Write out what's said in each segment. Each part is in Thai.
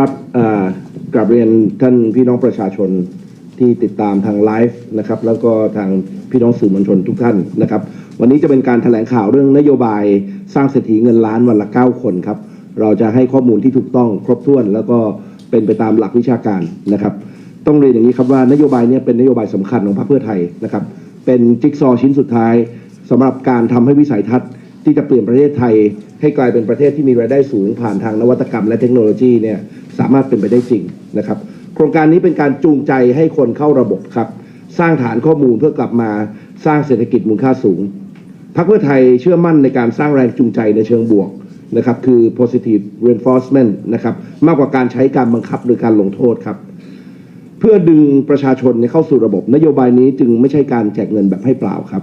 ครับกราบเรียนท่านพี่น้องประชาชนที่ติดตามทางไลฟ์นะครับแล้วก็ทางพี่น้องสื่อมวลชนทุกท่านนะครับ วันนี้จะเป็นการแถลงข่าวเรื่องนโยบายสร้างเศรษฐีเงินล้านวันละ 9 คนครับ เราจะให้ข้อมูลที่ถูกต้องครบถ้วน แล้วก็เป็นไปตามหลักวิชาการนะครับ ต้องเรียนอย่างนี้ครับว่านโยบายนี้เป็นนโยบายสำคัญของพรรคเพื่อไทยนะครับ เป็นจิ๊กซอว์ชิ้นสุดท้ายสำหรับการทำให้วิสัยทัศน์ ที่จะเปลี่ยนประเทศไทย ให้กลายเป็นประเทศที่มีรายได้สูงผ่านทางนวัตกรรมและเทคโนโลยีเนี่ยสามารถเป็นไปได้จริงนะครับ โครงการนี้เป็นการจูงใจให้คนเข้าระบบครับ สร้างฐานข้อมูลเพื่อกลับมาสร้างเศรษฐกิจมูลค่าสูงพรรคเพื่อไทยเชื่อมั่นในการสร้างแรงจูงใจในเชิงบวกนะครับคือ positive reinforcement นะครับมากกว่าการใช้การบังคับหรือการลงโทษครับเพื่อดึงประชาชนเข้าสู่ระบบนโยบายนี้จึงไม่ใช่การแจกเงินแบบให้เปล่าครับ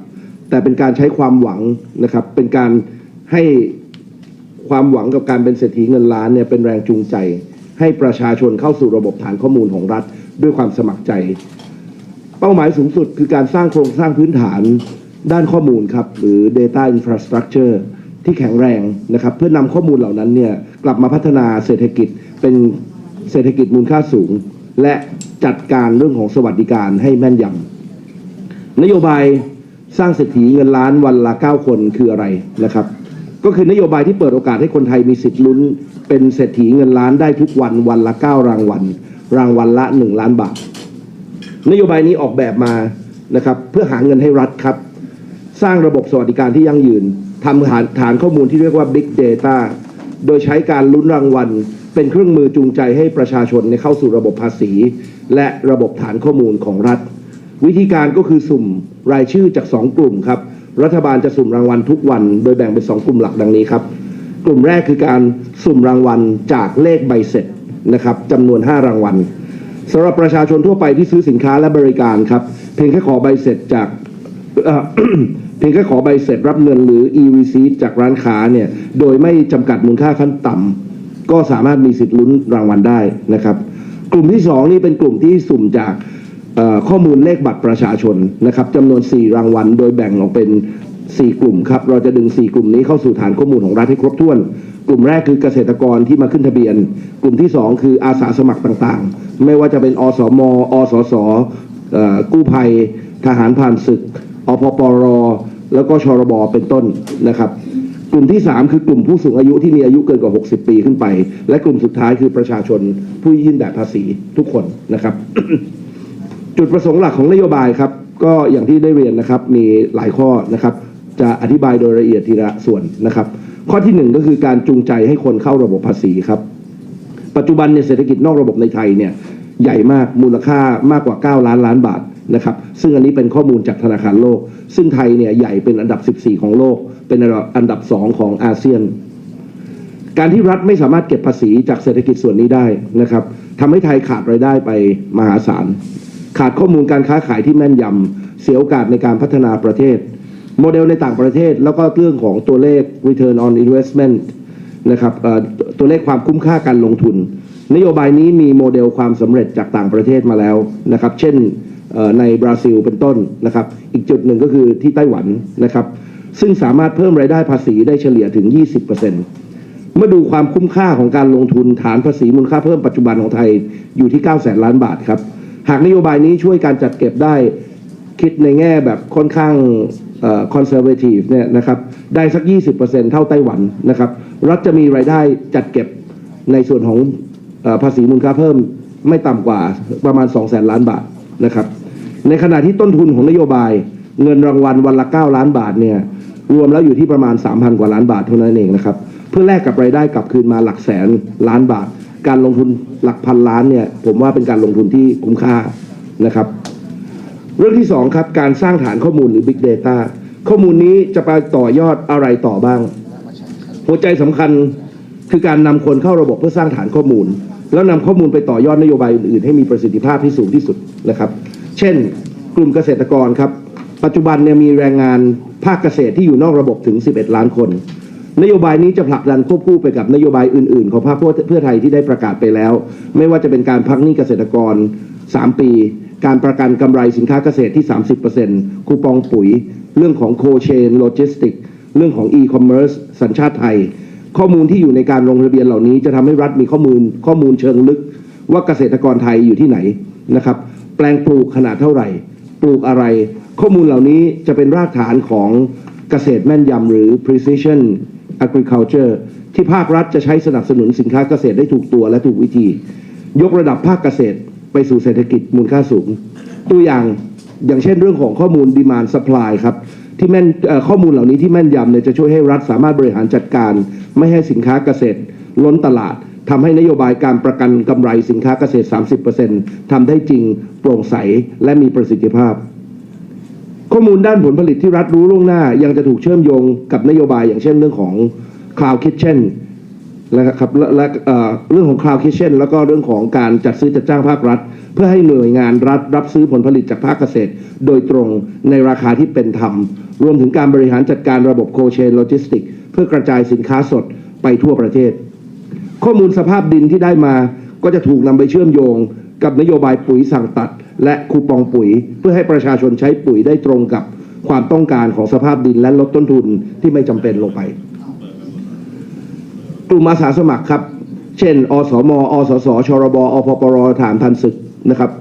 แต่เป็นการใช้ความหวังนะครับ เป็นการให้ความหวังกับการเป็นเศรษฐีเงินล้านเนี่ยเป็นแรงจูงใจ ให้ประชาชนเข้าสู่ระบบฐานข้อมูลของรัฐ ด้วยความสมัครใจ เป้าหมายสูงสุดคือการสร้างโครงสร้างพื้นฐานด้านข้อมูลครับ หรือ data infrastructure ที่แข็งแรงนะครับ เพื่อนำข้อมูลเหล่านั้นเนี่ยกลับมาพัฒนาเศรษฐกิจเป็นเศรษฐกิจมูลค่าสูง และจัดการเรื่องของสวัสดิการให้แม่นยำนโยบาย สร้างเศรษฐีเงินล้านวันละ 9 คนคืออะไรนะครับ ก็คือนโยบายที่เปิดโอกาสให้คนไทยมีสิทธิ์ลุ้น เป็นเศรษฐีเงินล้านได้ทุกวันวันละ 9 รางวัลรางวัลละ 1 ล้านบาท นโยบายนี้ออกแบบมานะครับเพื่อหาเงินให้รัฐครับ สร้างระบบสวัสดิการที่ยั่งยืนทำฐานฐานข้อมูลที่เรียกว่า Big Data โดยใช้การลุ้นรางวัล เป็นเครื่องมือจูงใจให้ประชาชนในเข้าสู่ระบบภาษี และระบบฐานข้อมูลของรัฐ วิธีการก็คือสุ่มรายชื่อจาก 2 กลุ่มครับ รัฐบาลจะสุ่มรางวัลทุกวัน โดยแบ่งเป็น 2 กลุ่มหลักดังนี้ครับ กลุ่มแรกคือการสุ่มรางวัลจากเลขใบเสร็จนะครับจำนวน 5 รางวัลสำหรับประชาชนทั่วไปที่ซื้อสินค้าและบริการครับ เพียงแค่ขอใบเสร็จจากเเพียงแค่ขอใบเสร็จรับเงินหรือ e-receipt จากร้านค้าเนี่ยโดยไม่จำกัดมูลค่าขั้นต่ำก็สามารถมีสิทธิ์ลุ้นรางวัลได้นะครับ กลุ่มที่สองนี่เป็นกลุ่มที่สุ่มจาก ข้อมูลเลขบัตรประชาชนนะครับจำนวน 4 รางวัล โดยแบ่งออกเป็น 4 กลุ่มครับ เราจะดึง 4 กลุ่มนี้เข้าสู่ฐานข้อมูลของรัฐให้ครบถ้วน กลุ่มแรกคือเกษตรกรที่มาขึ้นทะเบียน กลุ่มที่ 2 คืออาสาสมัครต่างๆ ไม่ว่าจะเป็นอสม อสสเอ่อกู้ภัย ทหารผ่านศึก อพปร แล้วก็ชรบ เป็นต้นนะครับกลุ่มที่ 3 คือกลุ่มผู้สูงอายุที่มีอายุเกินกว่า 60 ปีขึ้นไป และกลุ่มสุดท้ายคือประชาชนผู้ยื่นแบบภาษีทุกคนนะครับ จุดประสงค์หลักของนโยบายครับ ก็อย่างที่ได้เรียนนะครับมีหลายข้อนะครับ จะอธิบายโดยละเอียดทีละส่วนนะครับ ข้อที่หนึ่งก็คือการจูงใจให้คนเข้าระบบภาษีครับ ปัจจุบันเนี่ยเศรษฐกิจนอกระบบในไทยเนี่ยใหญ่มากมูลค่ามากกว่า 9 ล้านล้านบาทนะครับซึ่งอันนี้เป็นข้อมูลจากธนาคารโลก ซึ่งไทยเนี่ยใหญ่เป็นอันดับ 14 ของโลก เป็นอันดับอันดับ2ของอาเซียน การที่รัฐไม่สามารถเก็บภาษีจากเศรษฐกิจส่วนนี้ได้นะครับทำให้ไทยขาดรายได้ไปมหาศาล ขาดข้อมูลการค้าขายที่แม่นยำเสียโอกาสในการพัฒนาประเทศ โมเดลในต่างประเทศ แล้วก็เรื่องของตัวเลข return on investment นะครับตัวเลขความคุ้มค่าการลงทุน นโยบายนี้มีโมเดลความสำเร็จจากต่างประเทศมาแล้วนะครับ เช่นในบราซิลเป็นต้นนะครับ อีกจุดหนึ่งก็คือที่ไต้หวันนะครับ ซึ่งสามารถเพิ่มรายได้ภาษีได้เฉลี่ยถึง 20%เมื่อดูความคุ้มค่าของการลงทุนฐานภาษีมูลค่าเพิ่มปัจจุบันของไทยอยู่ที่9แสนล้านบาทครับ หากนโยบายนี้ช่วยการจัดเก็บได้คิดในแง่แบบค่อนข้างคอนเซอร์เวทีฟเนี่ยนะครับได้สัก 20%เท่าไต้หวันนะครับรัฐจะมีรายได้จัดเก็บในส่วนของอภาษีมูลค่าเพิ่มไม่ต่ำกว่าประมาณ2แสนล้านบาทนะครับในขณะที่ต้นทุนของนโยบายเงินรางวัลวันละ 9 ล้านบาทเนี่ยรวมแล้วอยู่ที่ประมาณ 3,000 กว่าล้านบาทเท่านั้นเองนะครับเพื่อแลกกับรายได้กลับคืนมาหลักแสนล้านบาท การลงทุนหลักพันล้านเนี่ยผมว่าเป็นการลงทุนที่คุ้มค่านะครับ เรื่องที่ 2 ครับ การสร้างฐานข้อมูลหรือ Big Data ข้อมูลนี้จะไปต่อยอดอะไรต่อบ้าง หัวใจสำคัญคือการนำคนเข้าระบบเพื่อสร้างฐานข้อมูล แล้วนำข้อมูลไปต่อยอดนโยบายอื่นๆให้มีประสิทธิภาพที่สูงที่สุดนะครับ เช่น กลุ่มเกษตรกรครับ ปัจจุบันเนี่ยมีแรงงานภาคเกษตรที่อยู่นอกระบบถึง 11 ล้านคน นโยบายนี้จะผลักดันควบคู่ไปกับนโยบายอื่น ๆ ของพรรคเพื่อไทยที่ได้ประกาศไปแล้ว ไม่ว่าจะเป็นการพักหนี้เกษตรกร 3 ปี การประกันกำไรสินค้าเกษตรที่ 30%คูปองปุ๋ย เรื่องของโคเชนโลจิสติกเรื่องของอีคอมเมิร์ซสัญชาติไทย ข้อมูลที่อยู่ในการลงทะเบียนเหล่านี้จะทำให้รัฐมีข้อมูลข้อมูลเชิงลึก ว่าเกษตรกรไทยอยู่ที่ไหนนะครับ แปลงปลูกขนาดเท่าไหร่ ปลูกอะไร ข้อมูลเหล่านี้จะเป็นรากฐานของเกษตรแม่นยำหรือ precision agriculture ที่ภาครัฐจะใช้สนับสนุนสินค้าเกษตรได้ถูกตัวและถูกวิธี ยกระดับภาคเกษตรไปสู่เศรษฐกิจมูลค่าสูง ตัวอย่างอย่างเช่นเรื่องของข้อมูล demand supply ครับที่แม่นข้อมูลเหล่านี้ที่แม่นยำเนี่ยจะช่วยให้รัฐสามารถบริหารจัดการ ไม่ให้สินค้าเกษตร ล้นตลาดทำให้นโยบายการประกันกำไรสินค้าเกษตร 30%ทำได้จริง โปร่งใสและมีประสิทธิภาพ ข้อมูลด้านผลผลิตที่รัฐรู้ล่วงหน้า ยังจะถูกเชื่อมโยงกับนโยบายอย่างเช่นเรื่องของ Cloud Kitchen นะครับและและเอ่อเรื่องของ Cloud Kitchen แล้วก็เรื่องของการจัดซื้อจัดจ้างภาครัฐ เพื่อให้หน่วยงานรัฐรับซื้อผลผลิตจากภาคเกษตร โดยตรงในราคาที่เป็นธรรม รวมถึงการบริหารจัดการระบบโคเชนโลจิสติกเพื่อกระจายสินค้าสดไปทั่วประเทศ ข้อมูลสภาพดินที่ได้มาก็จะถูกนำไปเชื่อมโยงกับนโยบายปุ๋ยสั่งตัด และคูปองปุ๋ย เพื่อให้ประชาชนใช้ปุ๋ยได้ตรงกับความต้องการของสภาพดินและลดต้นทุนที่ไม่จำเป็นลงไป กลุ่มอาสาสมัครครับ เช่น อสม อสส ชรบ อพปรฐานพันศึกนะครับ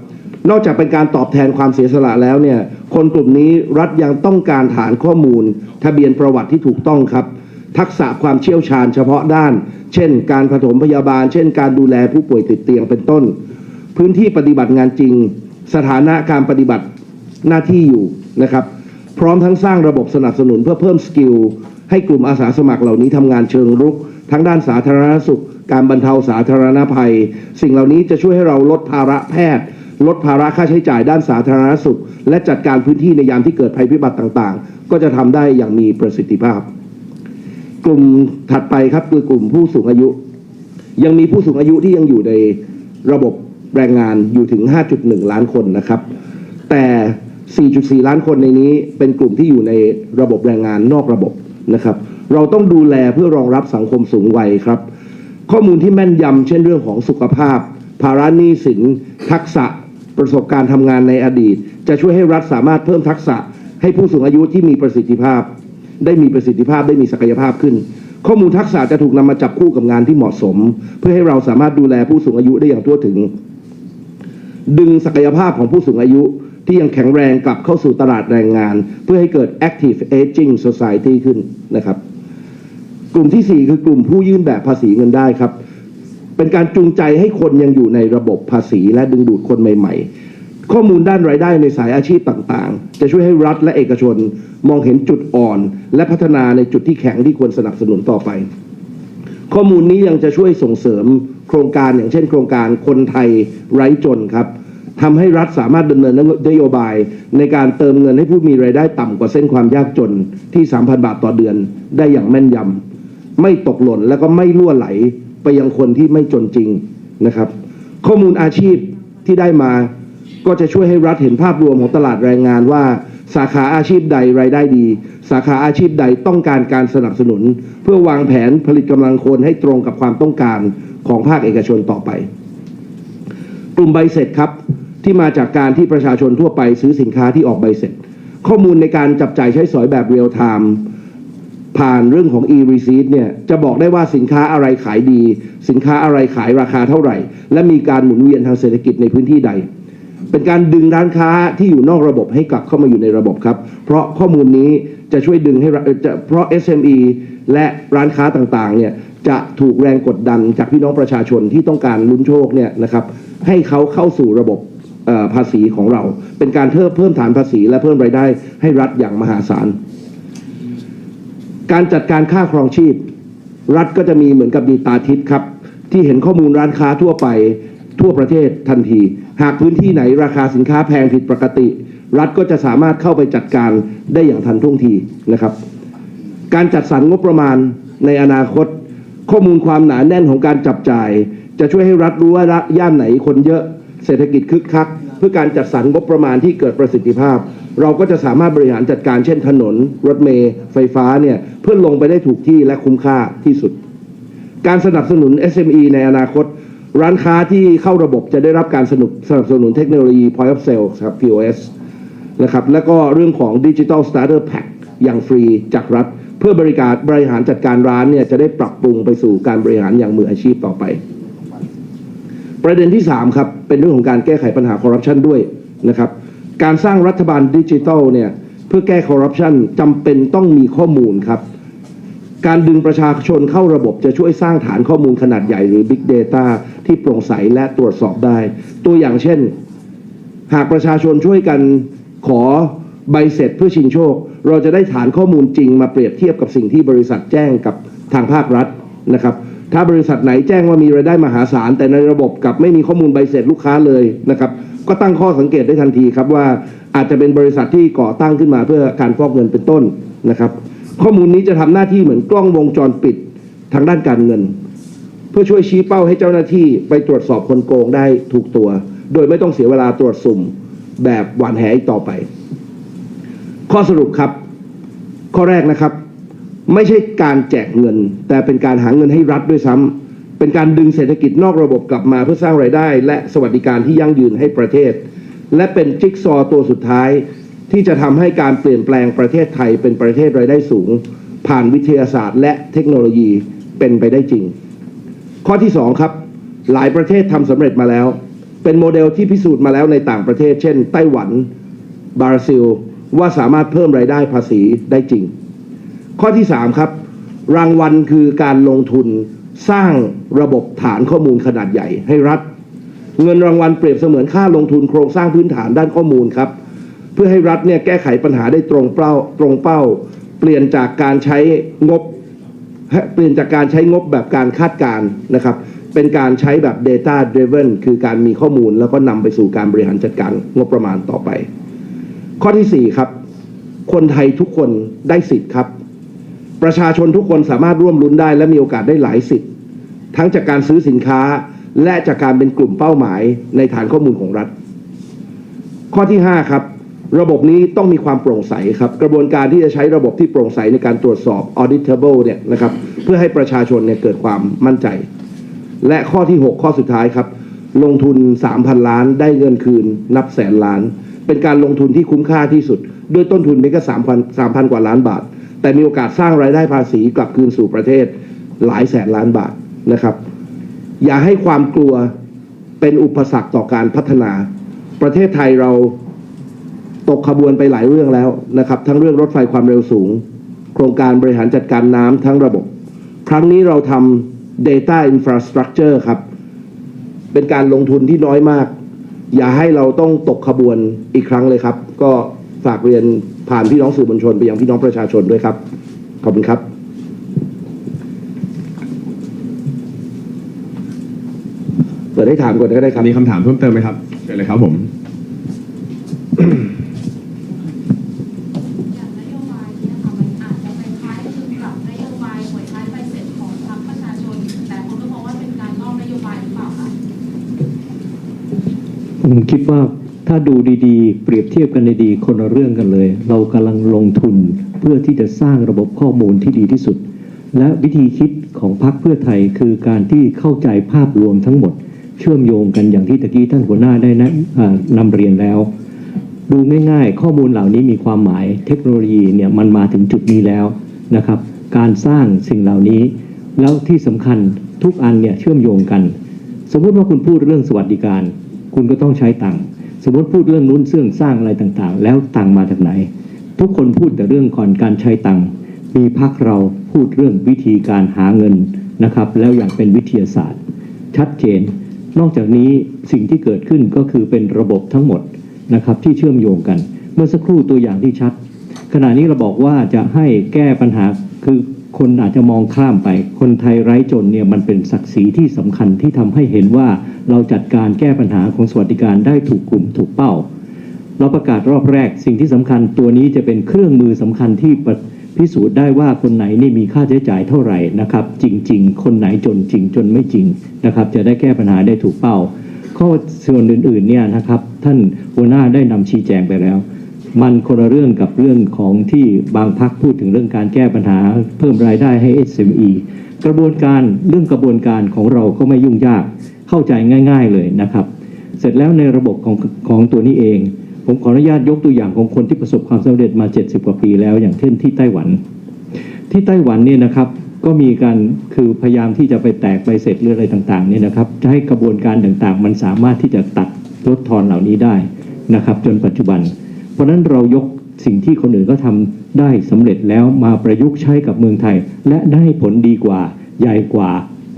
นอกจากเป็นการตอบแทนความเสียสละแล้วเนี่ย คนกลุ่มนี้รัฐยังต้องการฐานข้อมูล ทะเบียนประวัติที่ถูกต้องครับ ทักษะความเชี่ยวชาญเฉพาะด้าน เช่น การผสมพยาบาล เช่น การดูแลผู้ป่วยติดเตียงเป็นต้น พื้นที่ปฏิบัติงานจริง สถานะการปฏิบัติหน้าที่อยู่นะครับ พร้อมทั้งสร้างระบบสนับสนุนเพื่อเพิ่มสกิล ให้กลุ่มอาสาสมัครเหล่านี้ทำงานเชิงรุก ทั้งด้านสาธารณสุข การบรรเทาสาธารณภัย สิ่งเหล่านี้จะช่วยให้เราลดภาระแพทย์ ลดภาระค่าใช้จ่ายด้านสาธารณสุข และจัดการพื้นที่ในยามที่เกิดภัยพิบัติต่างๆ ก็จะทำได้อย่างมีประสิทธิภาพ กลุ่มถัดไปครับคือกลุ่มผู้สูงอายุ ยังมีผู้สูงอายุที่ยังอยู่ในระบบ แรงงานอยู่ถึง 5.1 ล้านคนนะครับ แต่ 4.4 ล้านคนในนี้เป็นกลุ่มที่อยู่ในระบบแรงงานนอกระบบนะครับ เราต้องดูแลเพื่อรองรับสังคมสูงวัยครับ ข้อมูลที่แม่นยำเช่นเรื่องของสุขภาพ ภาระหนี้สิน ทักษะ ประสบการณ์ทำงานในอดีต จะช่วยให้รัฐสามารถเพิ่มทักษะ ให้ผู้สูงอายุที่มีประสิทธิภาพ ได้มีประสิทธิภาพได้มีศักยภาพขึ้น ข้อมูลทักษะจะถูกนำมาจับคู่กับงานที่เหมาะสม เพื่อให้เราสามารถดูแลผู้สูงอายุได้อย่างทั่วถึง ดึงศักยภาพของผู้สูงอายุที่ยังแข็งแรงกลับเข้าสู่ตลาดแรงงาน เพื่อให้เกิด active aging society ขึ้นนะครับ กลุ่มที่ 4 คือกลุ่มผู้ยื่นแบบภาษีเงินได้ครับ เป็นการจูงใจให้คนยังอยู่ในระบบภาษีและดึงดูดคนใหม่ ๆ ข้อมูลด้านรายได้ในสายอาชีพต่างๆ จะช่วยให้รัฐและเอกชนมองเห็นจุดอ่อน และพัฒนาในจุดที่แข็งที่ควรสนับสนุนต่อไป ข้อมูลนี้ยังจะช่วยส่งเสริม ครงการอย่างเช่นโครงการคนไทยไร้จนครับทำให้รัฐสามารถดำเนินนโยบาย ในการเติมเงินให้ผู้มีรายได้ต่ำกว่าเส้นความยากจนที่ 3,000 บาทต่อเดือนได้อย่างแม่นยำไม่ตกหล่นแล้วก็ไม่ล่วไหลไปยังคนที่ไม่จนจริงนะครับ ข้อมูลอาชีพที่ได้มาก็จะช่วยให้รัฐเห็นภาพรวมของตลาดแรงงานว่า สาขาอาชีพใดรายได้ดี สาขาอาชีพใดต้องการการสนับสนุน เพื่อวางแผนผลิตกำลังคนให้ตรงกับความต้องการของภาคเอกชนต่อไป กลุ่มใบเสร็จครับที่มาจากการที่ประชาชนทั่วไปซื้อสินค้าที่ออกใบเสร็จ ข้อมูลในการจับจ่ายใช้สอยแบบเรียลไทม์ผ่านเรื่องของ e-receipt เนี่ยจะบอกได้ว่าสินค้าอะไรขายดี สินค้าอะไรขายราคาเท่าไหร่ และมีการหมุนเวียนทางเศรษฐกิจในพื้นที่ใด เป็นการดึงร้านค้าที่อยู่นอกระบบให้กลับเข้ามาอยู่ในระบบครับ เพราะข้อมูลนี้จะช่วยดึงให้เอ่อจะเพราะ SME และร้านค้าต่างๆเนี่ยจะถูกแรงกดดันจากพี่น้องประชาชนที่ต้องการลุ้นโชคเนี่ยนะครับให้เขาเข้าสู่ระบบภาษีของเรา เป็นการเพิ่มเพิ่มฐานภาษี และเพิ่มรายได้ให้รัฐอย่างมหาศาล การจัดการค่าครองชีพ รัฐก็จะมีเหมือนกับดีตาทิพย์ครับ ที่เห็นข้อมูลร้านค้าทั่วไปทั่วประเทศทันที หากพื้นที่ไหนราคาสินค้าแพงผิดปกติ รัฐก็จะสามารถเข้าไปจัดการได้อย่างทันท่วงทีนะครับ การจัดสรรงบประมาณในอนาคต ข้อมูลความหนาแน่นของการจับจ่าย จะช่วยให้รัฐรู้ว่าย่านไหนคนเยอะเศรษฐกิจคึกคัก เพื่อการจัดสรรงบประมาณที่เกิดประสิทธิภาพ เราก็จะสามารถบริหารจัดการเช่นถนน รถเมล์ไฟฟ้าเนี่ยเพื่อลงไปได้ถูกที่และคุ้มค่าที่สุด การสนับสนุน SME ในอนาคต ร้านค้าที่เข้าระบบจะได้รับการสนุสนับสนุนเทคโนโลยี Point of Sale ครับ POS นะครับแล้วก็เรื่องของ Digital Starter Pack อย่างฟรีจากรัฐ เพื่อบริการบริหารจัดการร้านเนี่ยจะได้ปรับปรุงไปสู่การบริหารอย่างมืออาชีพต่อไป ประเด็นที่ 3 ครับ เป็นเรื่องของการแก้ไขปัญหาคอร์รัปชันด้วยนะครับการสร้างรัฐบาลดิจิทัลเนี่ยเพื่อแก้คอร์รัปชันจำเป็นต้องมีข้อมูลครับ การดึงประชาชนเข้าระบบจะช่วยสร้างฐานข้อมูลขนาดใหญ่หรือ Big Data ที่โปร่งใสและตรวจสอบได้ ตัวอย่างเช่น หากประชาชนช่วยกันขอใบเสร็จเพื่อชิงโชค เราจะได้ฐานข้อมูลจริงมาเปรียบเทียบกับสิ่งที่บริษัทแจ้งกับทางภาครัฐนะครับ ถ้าบริษัทไหนแจ้งว่ามีรายได้มหาศาล แต่ในระบบกลับไม่มีข้อมูลใบเสร็จลูกค้าเลยนะครับ ก็ตั้งข้อสังเกตได้ทันทีครับว่าอาจจะเป็นบริษัทที่ก่อตั้งขึ้นมาเพื่อการฟอกเงินเป็นต้นนะครับ ข้อมูลนี้จะทำหน้าที่เหมือนกล้องวงจรปิดทางด้านการเงิน เพื่อช่วยชี้เป้าให้เจ้าหน้าที่ไปตรวจสอบคนโกงได้ถูกตัว โดยไม่ต้องเสียเวลาตรวจสุ่มแบบหวานแหอีกต่อไป ข้อสรุปครับ ข้อแรกนะครับ ไม่ใช่การแจกเงิน แต่เป็นการหาเงินให้รัฐด้วยซ้ำเป็นการดึงเศรษฐกิจนอกระบบกลับมาเพื่อสร้างรายได้ และสวัสดิการที่ยั่งยืนให้ประเทศ และเป็นจิ๊กซอตัวสุดท้ายที่จะทำให้การเปลี่ยนแปลงประเทศไทยเป็นประเทศรายได้สูง ผ่านวิทยาศาสตร์และเทคโนโลยีเป็นไปได้จริง ข้อที่ 2 ครับ หลายประเทศทำสำเร็จมาแล้ว เป็นโมเดลที่พิสูจน์มาแล้วในต่างประเทศ เช่น ไต้หวัน บราซิล ว่าสามารถเพิ่มรายได้ภาษีได้จริง ข้อที่ 3 ครับ รางวัลคือการลงทุนสร้างระบบฐานข้อมูลขนาดใหญ่ให้รัฐ เงินรางวัลเปรียบเสมือนค่าลงทุนโครงสร้างพื้นฐานด้านข้อมูลครับ เพื่อให้รัฐเนี่ยแก้ไขปัญหาได้ตรงเป้าตรงเป้า เปลี่ยนจากการใช้งบ เปลี่ยนจากการใช้งบแบบการคาดการณ์นะครับ เป็นการใช้แบบ data driven คือการมีข้อมูลแล้วก็นำไปสู่การบริหารจัดการงบประมาณต่อไป ข้อที่ 4 ครับ คนไทยทุกคนได้สิทธิ์ครับ ประชาชนทุกคนสามารถร่วมลุ้นได้และมีโอกาสได้หลายสิทธิ์ ทั้งจากการซื้อสินค้าและจากการเป็นกลุ่มเป้าหมายในฐานข้อมูลของรัฐ ข้อที่ 5 ครับ ระบบนี้ต้องมีความโปร่งใสครับ กระบวนการที่จะใช้ระบบที่โปร่งใสในการตรวจสอบ auditable เนี่ยนะครับเพื่อให้ประชาชนเนี่ยเกิดความมั่นใจ และข้อที่ 6 ข้อสุดท้ายครับ ลงทุน 3,000 ล้านได้เงินคืนนับแสนล้าน เป็นการลงทุนที่คุ้มค่าที่สุด ด้วยต้นทุนเพียงแค่3,000 3,000กว่าล้านบาท แต่มีโอกาสสร้างรายได้ภาษีกลับคืนสู่ประเทศหลายแสนล้านบาทนะครับ อย่าให้ความกลัวเป็นอุปสรรคต่อการพัฒนา ประเทศไทยเรา ตกขบวนไปหลายเรื่องแล้วนะครับ ทั้งเรื่องรถไฟความเร็วสูง โครงการบริหารจัดการน้ำทั้งระบบ ครั้งนี้เราทำ data infrastructure ครับ เป็นการลงทุนที่น้อยมาก อย่าให้เราต้องตกขบวนอีกครั้งเลยครับ ก็ฝากเรียนผ่านพี่น้องสื่อมวลชนไปยังพี่น้องประชาชนด้วยครับ ขอบคุณครับเปิดให้ถามก่อนก็ได้ครับ มีคำถามเพิ่มเติมไหมครับเชิญเลยครับผม อย่างนโยบายเนี่ยค่ะมันอาจจะไปคล้ายคลึงกับนโยบายหวยท้ายใบเสร็จของทางประชาชน แต่คนก็มองว่าเป็นการนอกนโยบายหรือเปล่าคะ ผมคิดว่าถ้าดูดีๆ เปรียบเทียบกันดีๆคนละเรื่องกันเลย เรากำลังลงทุนเพื่อที่จะสร้างระบบข้อมูลที่ดีที่สุด และวิธีคิดของพรรคเพื่อไทยคือการที่เข้าใจภาพรวมทั้งหมด เชื่อมโยงกันอย่างที่ตะกี้ท่านหัวหน้าได้นะนำเรียนแล้ว ดูง่ายๆ ข้อมูลเหล่านี้มีความหมายเทคโนโลยีเนี่ยมันมาถึงจุดนี้แล้วนะครับ การสร้างสิ่งเหล่านี้ แล้วที่สำคัญทุกอันเนี่ยเชื่อมโยงกัน สมมุติว่าคุณพูดเรื่องสวัสดิการ คุณก็ต้องใช้ตังค์สมมติพูดเรื่องนู้นเสื่องสร้างอะไรต่างๆ แล้วตังค์มาจากไหน ทุกคนพูดแต่เรื่องก่อนการใช้ตังค์มีพักเราพูดเรื่องวิธีการหาเงินนะครับ แล้วอย่างเป็นวิทยาศาสตร์ ชัดเจน นอกจากนี้สิ่งที่เกิดขึ้นก็คือเป็นระบบทั้งหมดนะครับที่เชื่อมโยงกัน เมื่อสักครู่ตัวอย่างที่ชัด ขณะนี้เราบอกว่าจะให้แก้ปัญหาคือ คนอาจจะมองข้ามไป คนไทยไร้จนเนี่ยมันเป็นศักดิ์ศรีที่สำคัญที่ทำให้เห็นว่าเราจัดการแก้ปัญหาของสวัสดิการได้ถูกกลุ่มถูกเป้า เราประกาศรอบแรกสิ่งที่สำคัญตัวนี้จะเป็นเครื่องมือสำคัญที่พิสูจน์ได้ว่าคนไหนนี่มีค่าใช้จ่ายเท่าไหร่นะครับจริง ๆ คนไหนจนจริงจนไม่จริงนะครับจะได้แก้ปัญหาได้ถูกเป้า ข้อส่วนอื่นๆเนี่ยนะครับท่านหัวหน้าได้นำชี้แจงไปแล้ว มันคนละเรื่องกับเรื่องของที่บางพักพูดถึงเรื่องการแก้ปัญหา เพิ่มรายได้ให้ SME กระบวนการเรื่องกระบวนการของเราก็ไม่ยุ่งยากเข้าใจง่าย ๆเลยนะครับ เสร็จแล้วในระบบของของตัวนี้เอง ผมขออนุญาตยกตัวอย่างของคนที่ประสบความสำเร็จมา 70 กว่าปีแล้วอย่างเช่นที่ไต้หวัน ที่ไต้หวันเนี่ยนะครับก็มีการคือพยายามที่จะไปแตกใบเสร็จหรืออะไรต่างๆเนี่ยนะครับจะให้กระบวนการต่างๆ มันสามารถที่จะตัดลดทอนเหล่านี้ได้นะครับ จนปัจจุบัน ราะนั้นเรายกสิ่งที่คนอื่นก็ทำได้สำเร็จแล้วมาประยุกต์ใช้กับเมืองไทย และได้ผลดีกว่าใหญ่กว่า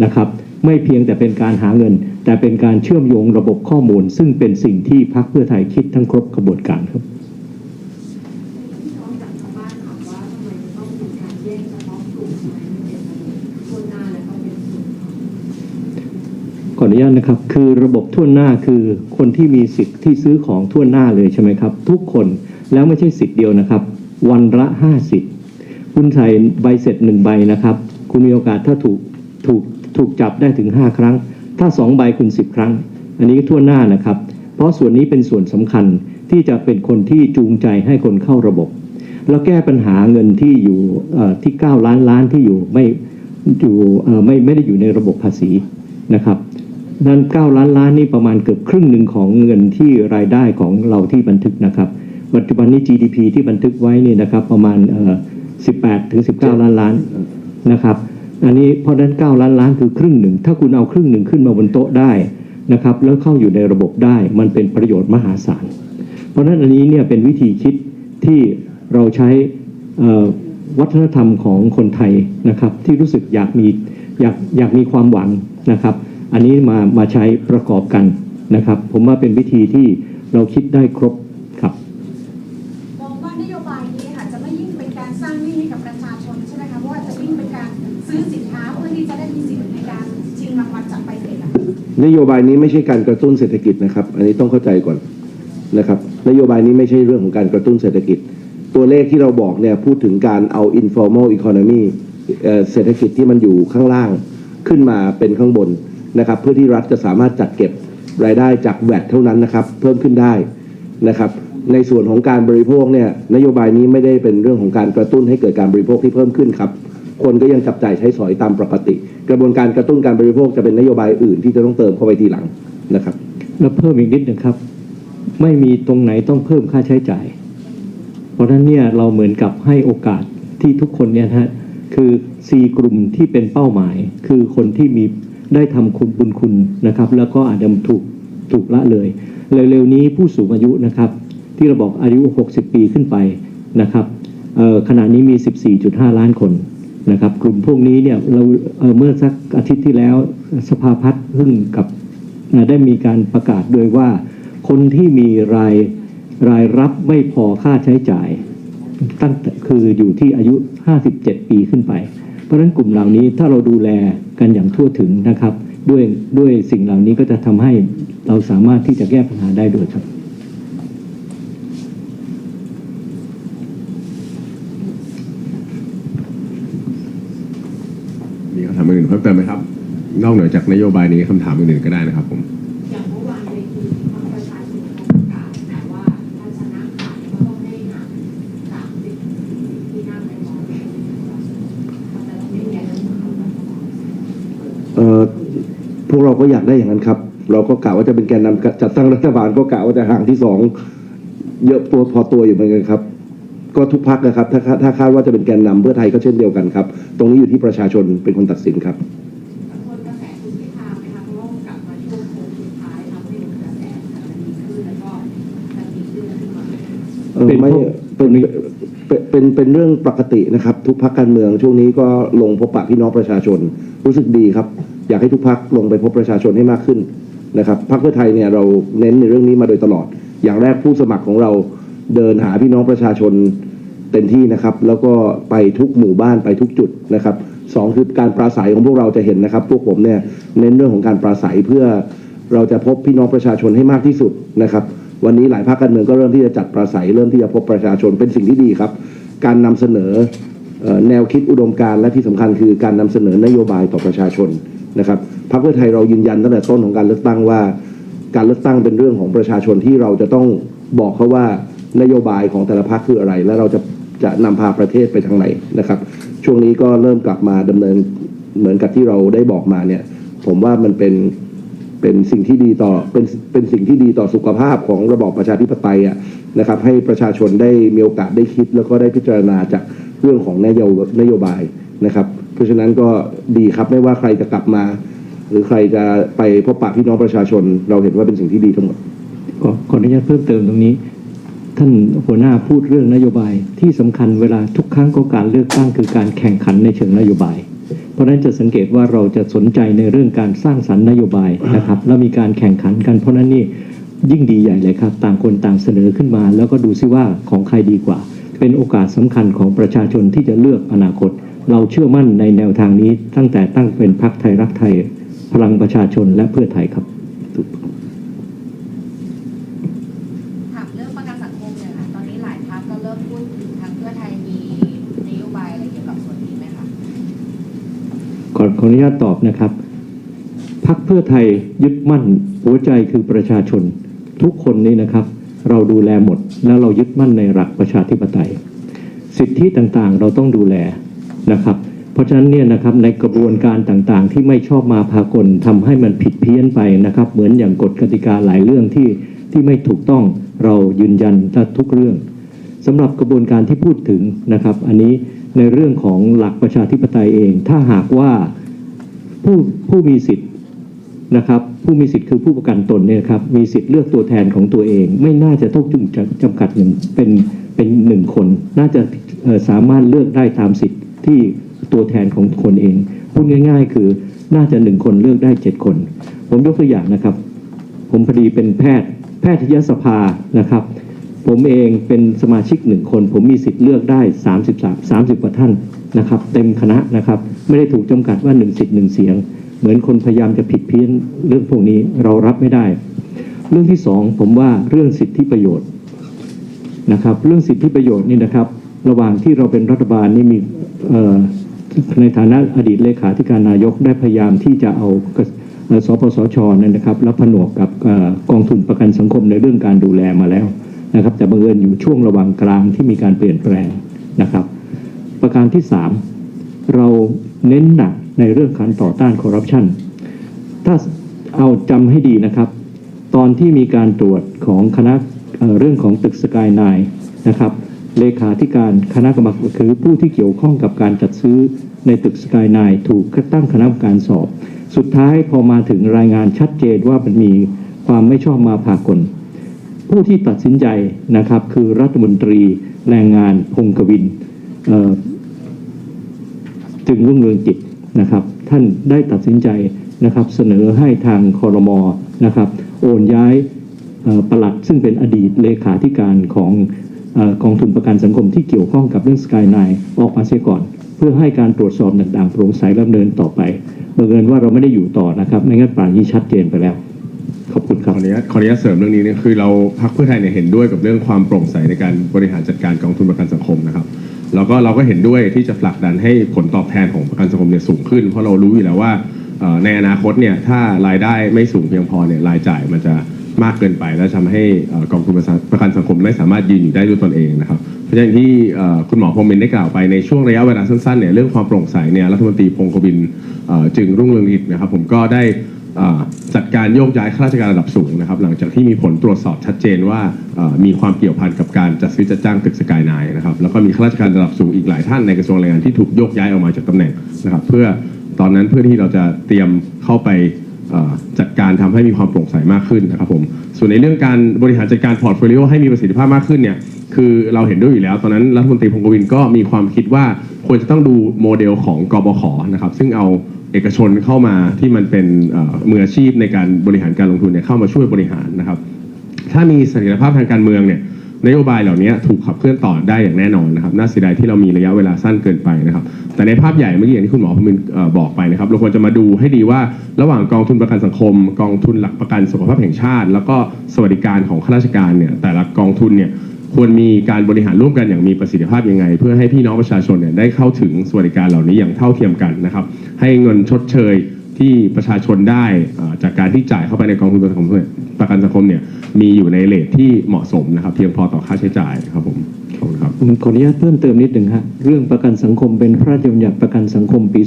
นะครับ ไม่เพียงแต่เป็นการหาเงิน แต่เป็นการเชื่อมโยงระบบข้อมูล ซึ่งเป็นสิ่งที่พรรคเพื่อไทยคิดทั้งครบกระบวนการครับ พี่น้องจากชาวบ้านถามว่าทำไมต้องมีการแยกเฉพาะกลุ่มทำไมไม่เป็นคนหน้าและก็เป็นกลุ่ม ขออ นุญาตนะครับ คือระบบทั่วหน้าคือคนที่มีสิทธิ์ที่ซื้อของทั่วหน้าเลยใช่ไหมครับ ทุกคนแล้วไม่ใช่สิทธิ์เดียวนะครับ วันละห้าสิทธิ์คุณใส่ใบเสร็จหนึ่งใบนะครับ คุณมีโอกาสถ้าถูกถูกถูกจับได้ถึงห้าครั้ง ถ้าสองใบคุณสิบครั้ง อันนี้ทั่วหน้านะครับ เพราะส่วนนี้เป็นส่วนสำคัญที่จะเป็นคนที่จูงใจให้คนเข้าระบบ แล้วแก้ปัญหาเงินที่อยู่เอ่อที่ 9 ล้านล้านที่อยู่ไม่อยู่ไม่ไม่ได้อยู่ในระบบภาษีนะครับ นั้น 9 ล้านล้านนี่ประมาณเกือบครึ่งหนึ่งของเงินที่รายได้ของเราที่บันทึกนะครับ ปัจจุบันนี้ GDP ที่บันทึกไว้นี่นะครับประมาณ18ถึง19 ล้านล้านนะครับอันนี้เพราะนั้น 9 ล้านล้านคือครึ่งหนึ่ง ถ้าคุณเอาครึ่งหนึ่งขึ้นมาบนโต๊ะได้นะครับแล้วเข้าอยู่ในระบบได้มันเป็นประโยชน์มหาศาล เพราะฉะนั้นอันนี้เนี่ยเป็นวิธีคิดที่เราใช้วัฒนธรรมของคนไทยนะครับที่รู้สึกอยากมีอยากอยากมีความหวังนะครับ อันนี้มามาใช้ประกอบกันนะครับ ผมว่าเป็นวิธีที่เราคิดได้ครบครับมองว่านโยบายนี้ค่ะจะไม่ยิ่งเป็นการสร้างหนี้ให้กับประชาชนใช่ไหมคะเพราะว่าจะยิ่งเป็นการซื้อสินค้าเพื่อที่จะได้มีสิทธิ์ในการชิงรางวัลจากใบเสร็จอะค่ะนโยบายนี้ไม่ใช่การกระตุ้นเศรษฐกิจนะครับ อันนี้ต้องเข้าใจก่อนนะครับ นโยบายนี้ไม่ใช่เรื่องของการกระตุ้นเศรษฐกิจ ตัวเลขที่เราบอกเนี่ยพูดถึงการเอา informal economy เอ่อเศรษฐกิจที่มันอยู่ข้างล่างขึ้นมาเป็นข้างบน นะครับเพื่อที่รัฐจะสามารถจัดเก็บรายได้จากแวดเท่านั้นนะครับเพิ่มขึ้นได้นะครับในส่วนของการบริโภคเนี่ยนโยบายนี้ไม่ได้เป็นเรื่องของการกระตุ้นให้เกิดการบริโภคที่เพิ่มขึ้นครับคนก็ยังจับจ่ายใช้สอยตามปกติ กระบวนการกระตุ้นการบริโภคจะเป็นนโยบายอื่นที่จะต้องเติมเข้าไปทีหลังนะครับแล้วเพิ่มอีกนิดหนึ่งครับ ไม่มีตรงไหนต้องเพิ่มค่าใช้จ่าย เพราะฉะนั้นเนี่ยเราเหมือนกับให้โอกาสที่ทุกคนเนี่ยฮะคือ4กลุ่มที่เป็นเป้าหมาย คือคนที่มี ได้ทำคุณบุญคุณนะครับ แล้วก็อาจจะถูกถูกละเลย เร็วๆนี้ผู้สูงอายุนะครับ ที่เราบอกอายุ 60 ปีขึ้นไปนะครับขณะนี้มี 14.5 ล้านคนนะครับ กลุ่มพวกนี้เนี่ยเราเเมื่อสักอาทิตย์ที่แล้วสภาพัฒน์เพิ่งกับได้มีการประกาศโดยว่า คนที่มีรายรายรับไม่พอค่าใช้จ่ายตั้งคืออยู่ที่อายุ 57 ปีขึ้นไป เพราะฉะนั้นกลุ่มเหล่านี้ถ้าเราดูแลกันอย่างทั่วถึงนะครับ ด้วยด้วยสิ่งเหล่านี้ก็จะทำให้เราสามารถที่จะแก้ปัญหาได้ด้วยครับมีคำถามอื่นเพิ่มเติมไหมครับ นอกเหนือจากนโยบายนี้คำถามอื่นๆก็ได้นะครับผม อย่างเมื่อวานเวทีพรรคประชาชนเขาประกาศแต่ว่าถ้าชนะขาดก็ต้องให้หาสามสิบที่นั่งในหมอแต่เราไม่แย่แล้วเขาแบบ เอ่อพว กเราก็อยากได้อย่างนั้นครับ เราก็กะว่าจะเป็นแกนนำจัดตั้งรัฐบาลก็กะว่าจะห่างที่สองเยอะตัวพอตัวอยู่เหมือนกันครับ ก็ทุกพักนะครับ ถ้าถ้าคาดว่าจะเป็นแกนนำเพื่อไทยก็เช่นเดียวกันครับ ตรงนี้อยู่ที่ประชาชนเป็นคนตัดสินครับคนกระแสคุณพิธาไหมคะเพราะว่ากลับมาช่วงโค้งสุดท้ายทำให้กระแสมันดีขึ้นแล้วก็มันดีขึ้นขึ้นมาเออเป็นไม่พวกเป็น เป็นเป็นเป็นเรื่องปกตินะครับ ทุกพักการเมืองช่วงนี้ก็ลงพบปะพี่น้องประชาชนรู้สึกดีครับ อยากให้ทุกพักลงไปพบประชาชนให้มากขึ้นนะครับพักเพื่อไทยเนี่ยเราเน้นในเรื่องนี้มาโดยตลอด อย่างแรกผู้สมัครของเราเดินหาพี่น้องประชาชนเต็มที่นะครับ แล้วก็ไปทุกหมู่บ้านไปทุกจุดนะครับสองคือการปราศัยของพวกเราจะเห็นนะครับ พวกผมเนี่ยเน้นเรื่องของการปราศัยเพื่อเราจะพบพี่น้องประชาชนให้มากที่สุดนะครับ วันนี้หลายภาคการเมืองก็เริ่มที่จะจัดปราศัยเริ่มที่จะพบประชาชนเป็นสิ่งที่ดีครับ การนำเสนอออแนวคิดอุดมการณ์และที่สำคัญคือการนำเสนอนโยบายต่อประชาชนนะครับพรรคเพื่อไทยเรายืนยันตั้งแต่ต้นของการเลือกตั้งว่า การเลือกตั้งเป็นเรื่องของประชาชนที่เราจะต้องบอกเขาว่านโยบายของแต่ละพรรคคืออะไร และเราจะจะนำพาประเทศไปทางไหนนะครับ ช่วงนี้ก็เริ่มกลับมาดำเนินเหมือนกับที่เราได้บอกมาเนี่ย ผมว่ามันเป็น เป็นสิ่งที่ดีต่อเป็นเป็นสิ่งที่ดีต่อสุขภาพของระบอบประชาธิปไตยอะนะครับ ให้ประชาชนได้มีโอกาสได้คิด แล้วก็ได้พิจารณาจากเรื่องของนโยนโยบายนะครับ เพราะฉะนั้นก็ดีครับไม่ว่าใครจะกลับมา หรือใครจะไปพบปะพี่น้องประชาชน เราเห็นว่าเป็นสิ่งที่ดีทั้งหมดขอขออนุญาตเพิ่มเติมตรงนี้ ท่านหัวหน้าพูดเรื่องนโยบายที่สำคัญเวลาทุกครั้งก็การเลือกตั้งคือการแข่งขันในเชิงนโยบาย เพราะฉะนั้นจะสังเกตว่าเราจะสนใจในเรื่องการสร้างสรรค์นโยบายนะครับ แล้วมีการแข่งขันกัน เพราะฉะนั้นนี่ยิ่งดีใหญ่เลยครับ ต่างคนต่างเสนอขึ้นมา แล้วก็ดูซิว่าของใครดีกว่า เป็นโอกาสสำคัญของประชาชนที่จะเลือกอนาคต เราเชื่อมั่นในแนวทางนี้ตั้งแต่ตั้งเป็นพรรคไทยรักไทย พลังประชาชนและเพื่อไทยครับ ถามเรื่องประกันสังคมเนี่ยค่ะตอนนี้หลายพรรคก็เริ่มพูดถึงทางเพื่อไทยมีนโยบายอะไรเกี่ยวกับส่วนนี้ไหมคะ ข อขออนุญาตตอบนะครับ พักเพื่อไทยยึดมั่นหัวใจคือประชาชน ทุกคนนี้นะครับ เราดูแลหมด แล้วเรายึดมั่นในหลักประชาธิปไตย สิทธิต่างๆ เราต้องดูแลนะครับ เพราะฉะนั้นเนี่ยนะครับในกระบวนการต่างๆ ที่ไม่ชอบมาพากลทำให้มันผิดเพี้ยนไปนะครับ เหมือนอย่างกฎกติกาหลายเรื่องที่ที่ไม่ถูกต้องเรายืนยันทุกเรื่องสำหรับกระบวนการที่พูดถึงนะครับ อันนี้ในเรื่องของหลักประชาธิปไตยเอง ถ้าหากว่า ผู้ผู้มีสิทธิ์นะครับ ผู้มีสิทธิ์คือผู้ประกันตนเนี่ยครับมีสิทธิ์เลือกตัวแทนของตัวเอง ไม่น่าจะต้องจุจำจำกัดหนึ่งเป็นเป็นหนึ่งคน น่าจะสามารถเลือกได้ตามสิทธิ์ที่ตัวแทนของคนเองพูดง่าย ๆ คือน่าจะหนึ่งคนเลือกได้เจ็ดคน ผมยกตัวอย่างนะครับ ผมพอดีเป็นแพทย์ แพทยสภานะครับ ผมเองเป็นสมาชิกหนึ่งคน ผมมีสิทธิ์เลือกได้ 33 30กว่าท่าน นะครับ เต็มคณะนะครับ ไม่ได้ถูกจำกัดว่าหนึ่งสิทธิ์หนึ่งเสียง เหมือนคนพยายามจะผิดเพี้ยนเรื่องพวกนี้เรารับไม่ได้ เรื่องที่สองผมว่าเรื่องสิทธิประโยชน์นะครับ เรื่องสิทธิประโยชน์นี่นะครับ ระหว่างที่เราเป็นรัฐบาลนี่มีในฐานะอดีตเลขาธิการนายกได้พยายามที่จะเอาสปสชนยนะครับแล้วผนวกกับกองทุนประกันสังคมในเรื่องการดูแลมาแล้วนะครับ แต่บังเอิญอยู่ช่วงระหว่างกลางที่มีการเปลี่ยนแปลงนะครับ ประการที่สามเราเน้นหนักในเรื่องการต่อต้านคอร์รัปชันถ้าเอาจำให้ดีนะครับ ตอนที่มีการตรวจของคณะเเรื่องของตึกสกายไนนะครับเลขาธิการคณะกรรมการคือผู้ที่เกี่ยวข้องกับการจัดซื้อในตึกสกายไนถูกตั้งคณะกรรมการสอบ สุดท้ายพอมาถึงรายงานชัดเจนว่ามันมีความไม่ชอบมาพากล ผู้ที่ตัดสินใจนะครับคือรัฐมนตรีแรงงานพงกวินเอ่อ จึงรุ่งเรืองกิจนะครับ ท่านได้ตัดสินใจนะครับเสนอให้ทางคอรมอนะครับ โอนย้ายเอ่อปลัดซึ่งเป็นอดีตเลขาธิการของเออกองทุนประกันสังคมที่เกี่ยวข้องกับเรื่องสกายไนออกมาเสียก่อน เพื่อให้การตรวจสอบต่างๆโปร่งใสดำเนินต่อไปบังเอิญว่าเราไม่ได้อยู่ต่อนะครับไม่งั้นป่านนี้ชัดเจนไปแล้ว ขอบคุณครัอบอนุญาตขออนุญาตเสริมเรื่องนี้เนี่ยคือเราพักเพื่อไทยเนี่ยเห็นด้วยกับเรื่องความโปร่งใสในการบริหารจัดการกองทุนประกันสังคมนะครับแล้วก็เราก็เห็นด้วยที่จะผลักดันให้ผลตอบแทนของประกันสังคมเนี่ยสูงขึ้น เพราะเรารู้อยู่แล้วว่าในอนาคตเนี่ยถ้ารายได้ไม่สูงเพียงพอเนี่ยรายจ่ายมันจะมากเกินไป และทำให้กองทุนประกันสังคมไม่สามารถยืนอยู่ได้ด้วยตนเองนะครับเพราะฉะนั้นที่คุณหมอพรหมมินได้กล่าวไปในช่วงระยะเวลาสั้นๆเนี่ยเรื่องความโปร่งใสเนี่ยรัฐมนตรีพงศ์กวินจึงรุ่งเรืองกิจนะครับผมก็ได้ จัดการโยกย้ายข้าราชการระดับสูงนะครับ หลังจากที่มีผลตรวจสอบชัดเจนว่ามีความเกี่ยวพันกับการจัดซื้อจัดจ้างตึกสกายไนน์นะครับแล้วก็มีข้าราชการระดับสูงอีกหลายท่านในกระทรวงแรงงานที่ถูกโยกย้ายออกมาจากตำแหน่งนะครับ เพื่อตอนนั้นเพื่อที่เราจะเตรียมเข้าไปจัดการทำให้มีความโปร่งใสมากขึ้นนะครับผมส่วนในเรื่องการบริหารจัดการพอร์ตโฟลิโอให้มีประสิทธิภาพมากขึ้นเนี่ยคือเราเห็นด้วยอยู่แล้ว ตอนนั้นรัฐมนตรีพงกวินก็มีความคิดว่า ควรจะต้องดูโมเดลของกบขนะครับ ซึ่งเอาเอกชนเข้ามาที่มันเป็นมืออาชีพในการบริหารการลงทุนเนี่ยเข้ามาช่วยบริหารนะครับ ถ้ามีเสถียรภาพทางการเมืองเนี่ยนโยบายเหล่านี้ถูกขับเคลื่อนต่อได้อย่างแน่นอนนะครับน่าเสียดายที่เรามีระยะเวลาสั้นเกินไปนะครับ แต่ในภาพใหญ่เมื่อกี้อย่างที่คุณหมอพมินบอกไปนะครับ เราควรจะมาดูให้ดีว่าระหว่างกองทุนประกันสังคม กองทุนหลักประกันสุขภาพแห่งชาติ แล้วก็สวัสดิการของข้าราชการเนี่ยแต่ละกองทุนเนี่ย ควรมีการบริหารร่วมกันอย่างมีประสิทธิภาพยังไง เพื่อให้พี่น้องประชาชนเนี่ยได้เข้าถึงสวัสดิการเหล่านี้อย่างเท่าเทียมกันนะครับ ให้เงินชดเชยที่ประชาชนได้อ่าจากการที่จ่ายเข้าไปในกองทุนประกันสังคมประกันสังคมเนี่ยมีอยู่ในเลทที่เหมาะสมนะครับ เพียงพอต่อค่าใช้จ่ายครับผมขอบคุณครับขออนุญาตเพิ่มเติมนิดหนึ่งฮะเรื่องประกันสังคมเป็นพระราชบัญญัติประกันสังคมปี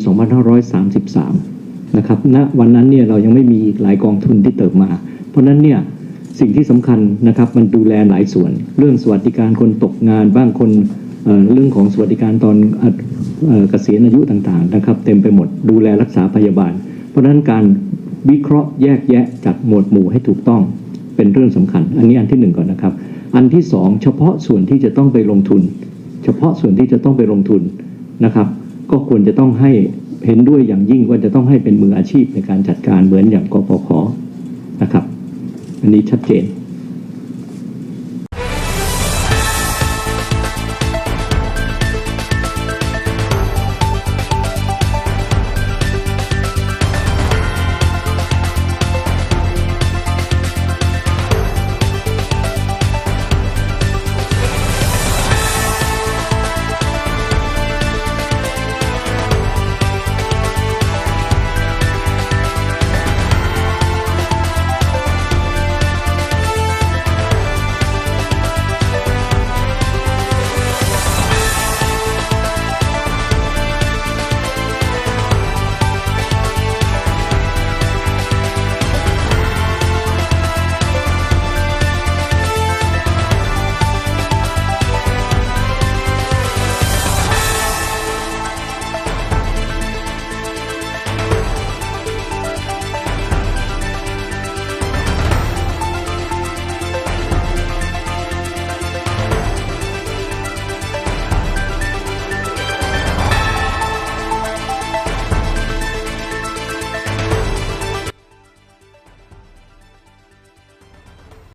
2533 นะครับณวันนั้นเนี่ยเรายังไม่มีอีกหลายกองทุนที่เติบมา เพราะนั้นเนี่ย สิ่งที่สำคัญนะครับมันดูแลหลายส่วน เรื่องสวัสดิการคนตกงานบ้างคนเเรื่องของสวัสดิการตอนเกษียณอายุต่างๆนะครับ เต็มไปหมดดูแลรักษาพยาบาล เพราะฉะนั้นการวิเคราะห์แยกแยะจัดหมวดหมู่ให้ถูกต้องเป็นเรื่องสำคัญ อันนี้อันที่หนึ่งก่อนนะครับ อันที่สองเฉพาะส่วนที่จะต้องไปลงทุน เฉพาะส่วนที่จะต้องไปลงทุนนะครับ ก็ควรจะต้องให้เห็นด้วยอย่างยิ่งว่าจะต้องให้เป็นมืออาชีพในการจัดการเหมือนอย่างกปคนะครับ อันนี้ชัดเจน